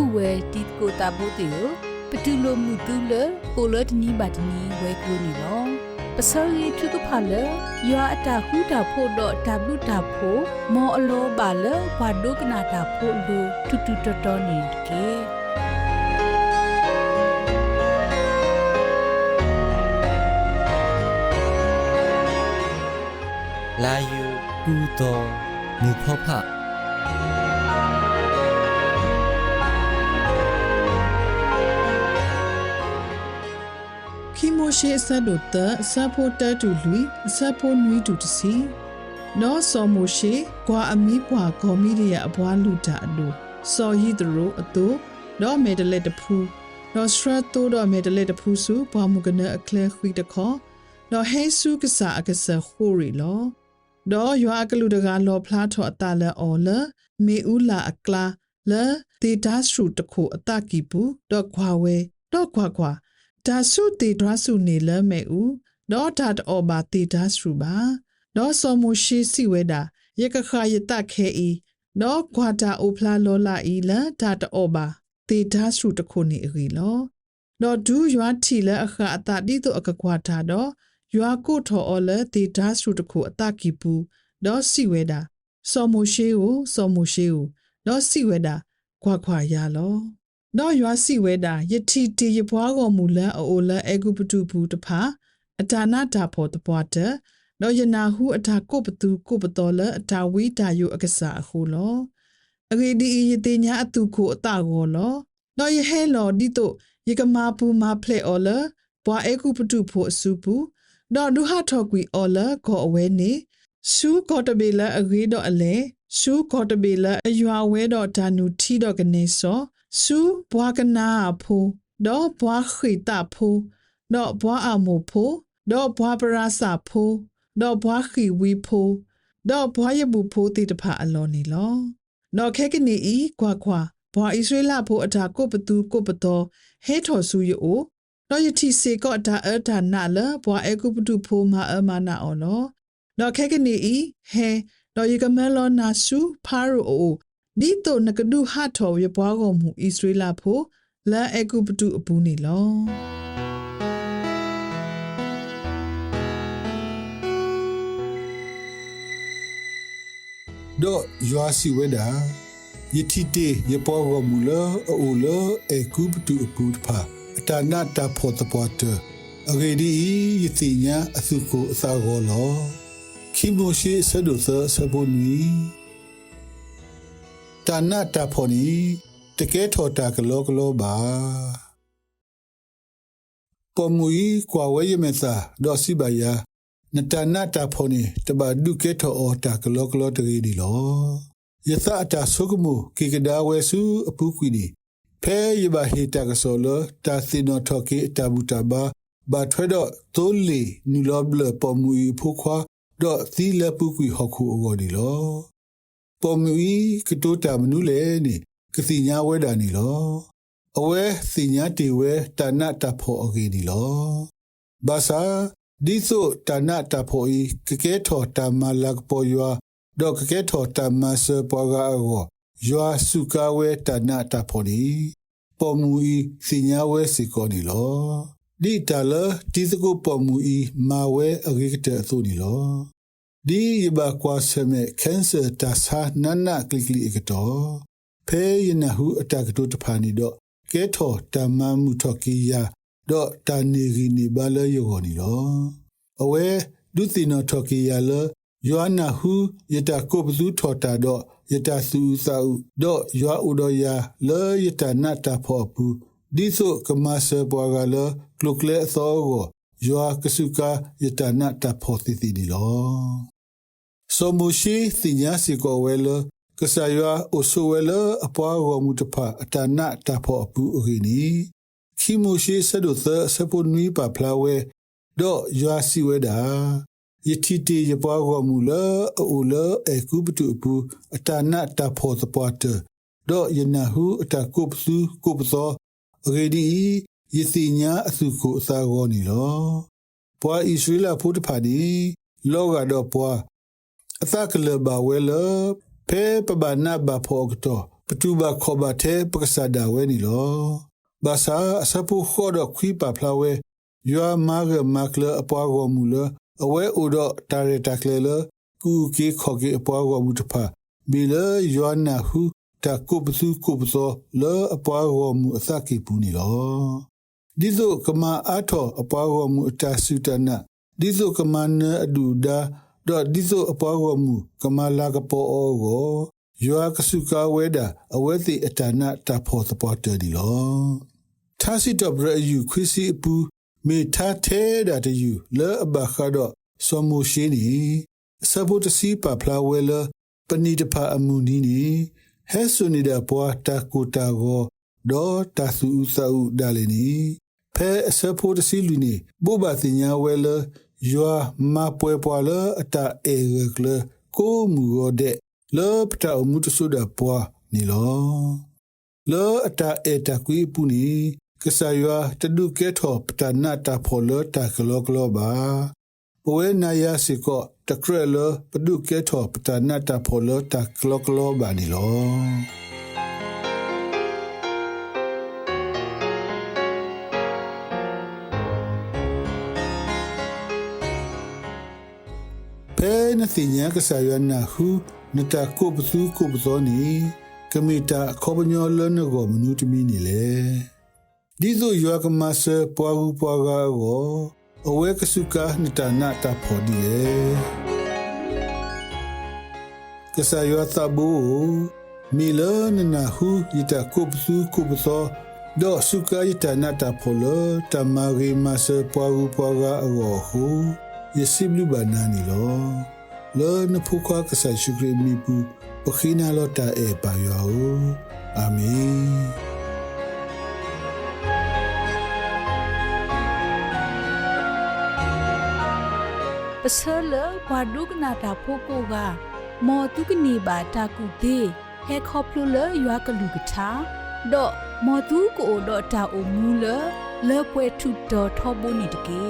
ဥဝဲတီကိုတာဘိုတေယပတူလိုမှုတူလကိုလတ်နီဘတ်နီဝဲကူနီလောပစောရီထုကဖလယောအတာဟူတာဖို့တော့တဘလူတာဖို့မောအလောပါလဘာဒုကနာတာဖို့လူတူတူတော်တော်နေကေလာယူကူတော်မူဖောဖ ရှေအဆက်တို့တအဆက်ဖို့တက်တူလူအဆက်ဖို့နွီးတူတစီနောဆောမိုရှေကွာအမီပွာကောမီရီယာအဘွားလူတာအလိုစော်ဟီဒရိုအတူနောမေဒလက်တဖူနောစထရတိုတော့မေဒလက်တဖူစုဘွာမူကနအကလဲခွီတခေါ်နောဟေဆုကစားအကဆဟိုရီလောဒေါ်ရွာကလူတကာလောဖလားထော်အတလဲအော်လမေဦးလာအကလာလဲတေဒါစရုတခုအတကီဘူးဒေါ်ခွာဝဲဒေါ်ခွာခွာ ဒါစုတေဒရစုနေလမဲဦးတော့တတ်အောဘာတေဒါစုပါတော့စောမရှိစီဝဲတာရကခါယတခဲဤတော့ကွာတာအိုဖလာလောလာဤလာတတ်အောဘာတေဒါစုတခုနေရီလောတော့ဒူးရွာထီလအခါအတတိတို့အကကွာတာတော့ရွာကိုထော်အော်လတေဒါစုတခုအတကီပူတော့စီဝဲတာစောမရှိကိုစောမရှိကိုတော့စီဝဲတာခွာခွာရလော တော့ရွာစီဝဲတာယတိတီရပွားကောမူလန်အိုလန်အေဂုပတုဘူးတဖာအတာနာတာဖို့တပွားတဲ့တော့ယနာဟုအတာကိုပတူကိုပတော်လအတာဝိတာယုအကစားအခုလောအဂေဒီယတိညာအတုကိုအတာကောလောတော့ယဟဲလောဒီတို့ယကမာပူမာဖလေအော်လဘွာအေဂုပတုဖို့အစုဘူးတော့ဒုဟာထော်ကွီအော်လကောအဝဲနေရှူကောတဘေလအဂေတော့အလဲရှူကောတဘေလအယွာဝဲတော့ဒါနူထီတော့ကနေစော su bwa kana pho do bwa khita pho do bwa amo pho do bwa parasa pho do bwa khi wi pho do bwa yabu pho ti ta pha alo ni lo no khe kini i kwa kwa bwa israela pho atha ko patu ko pato he tho su yo o no yati se ko ata ata na la bwa e ku patu pho ma ama na o lo no khe kini i he do yikamelo na su pharu o ဒီတော့နကဒုဟထောရပွားကုန်မှုဣသရေလဖို့လန်အကုပတုအပူနေလောတော့ယွာစီဝဲတာယတိတေယပေါ်ကမူလာအိုလာအကုပတူအပူတဖာအတနာတာဖောတပတ်တအဂေဒီယတိညာအစုကိုအစာကောလောခိမိုရှိဆဒုသဆဘုန်နီ တနာတာဖောနီတကဲထော်တာကလောကလောပါပမူီကွာဝဲယမေသာဒေါ်စီဘယာနတနာတာဖောနီတဘာဒုကေထောအော်တာကလောကလောတရီဒီလောယသအတာဆုကမှုကေကဒါဝဲစုအပူကွီနီဖဲယဘဟေတာကဆောလတာသီနိုထော်ကေတာဘူတာဘာဘာထွဲတော့တိုးလီနူလောဘလပမူီဖိုခွာတော့သီလပူကွီဟခုအော်ဒီလော ပေါ်မူကတိုတာမနုလေနေကစီညာဝဲတာနေလောအဝဲစီညာတေဝဲတဏတဖောအကေဒီလောဘာသာဒီဆိုတဏတဖောဤကကဲထောတမလကပေါ်ယွာဒေါကကဲထောတမဆပေါ်ကာအောယွာစုကဝဲတဏတဖောဒီပေါ်မူဤစီညာဝဲစီကောနီလောဒီတလဒီစကိုပေါ်မူဤမာဝဲအကေကတဲ့သို့နီလော di iba kwa seme cancer ta sa nana klikli ikato phe yina hu atak to tphani do ke tho tamma mu tho ki ya do ta ni gi ni ba le yo go ni lo awe du ti no tho ki ya le yohana hu yata ko bzu tho ta do yata su sa u do yo u do ya le yata na ta pho pu di so kama se bwa ga le klukle so go yo kasuka yata na ta pho ti ti ni lo စော မရှိသညာစီကိုဝဲလကဆာယွာအိုဆိုဝဲလအပွားဝမှုတဖအတနာတဖို့အပူအခိနီခီမရှိဆဒုသဆပုန်ဝီပါဖလာဝဲတော့ယွာစီဝဲတာယတိတေယပွားဝမှုလအိုလအကုပတုပူအတနာတဖို့သပွားတတော့ယနာဟုအတကုပစုကုပသောရေဒီယစီညာအစုကိုအစာဂောနီလောပွားဣသရေလဖုတ်ဖာဒီလောကတော့ပွား အသကလဘဝဲလဖေပဘနာဘဖောကတောပတူဘာခေါ်ပါတဲ့ပက္ကစားဒါဝဲနီလောဘာသာအစပူခေါ်တော့ခွီပါဖလာဝဲယွာမာဂမကလအပွားကောမူလအဝဲအိုတော့တာရတာကလေလကူကီခေါ်ကီအပွားကောမူတဖာဘီလယွာနာဟုတာကုပစုကုပစောလောအပွားကောမူအစကိပူနီလောဒီဇိုကမာအာထောအပွားကောမူအတာစုတနာဒီဇိုကမနအဒူဒါ တော့ဒီဇိုအပွားကောမူကမာလာကပေါ်အောကိုယွာကစုကဝဲတာအဝဲတိအတနာတာဖောစပေါ်တယ်ဒီလောသာစီတော့ဘရယူခွီစီပူမေထာသေးတာတယူလဲအဘခါတော့စောမှုရှိနီစဘုတ်စီပါဖလာဝဲလပဏိတဖာအမှုနီနီဟဲဆုနီဒပွားတာကူတာကိုဒေါ်တာစုဥစာဥဒါလီနီဖဲအစဖို့တစီလူနီဘူဘာတင်ညာဝဲလ ယွာမပွဲပွာလအတာအေရကလကိုမူရတဲ့လောပတာအမှုတဆုဒပွားနီလောလောအတာအေတကွေပူနီကဆာယွာတဒုကေထောပတနာတာဖောလတာကလောကလောပါပဝဲနာယာစီကောတကရလပဒုကေထောပတနာတာဖောလတာကလောကလောပါနီလော ပဲနသိညာကဆာယနာဟုနတာကိုပစုကိုပဇောနီကမီတာခေါပညောလနကိုမနုတမီနီလေဒီဇိုယောကမဆပွားဟုပွားကားကိုအဝဲကစုကနတာနာတာဖော်ဒီလေကဆာယောသဘူမီလနနာဟုယတာကိုပစုကိုပဇောဒေါ်စုကယတာနာတာဖော်လတမာရီမဆပွားဟုပွားကားအောဟု yesiblu banani lo lo na phukwa ka sa shukri mi pu pakhina lo ta e pa yo amen ပစလဘဒုကနာတာဖိုကိုကမောတုကနေပါတာကူတေဟဲခေါပလူလယွာကလူကထာဒေါ်မောတုကိုဒေါ်တာအိုမူလလေပွဲထုတော်ထောဘုန်နီတကေ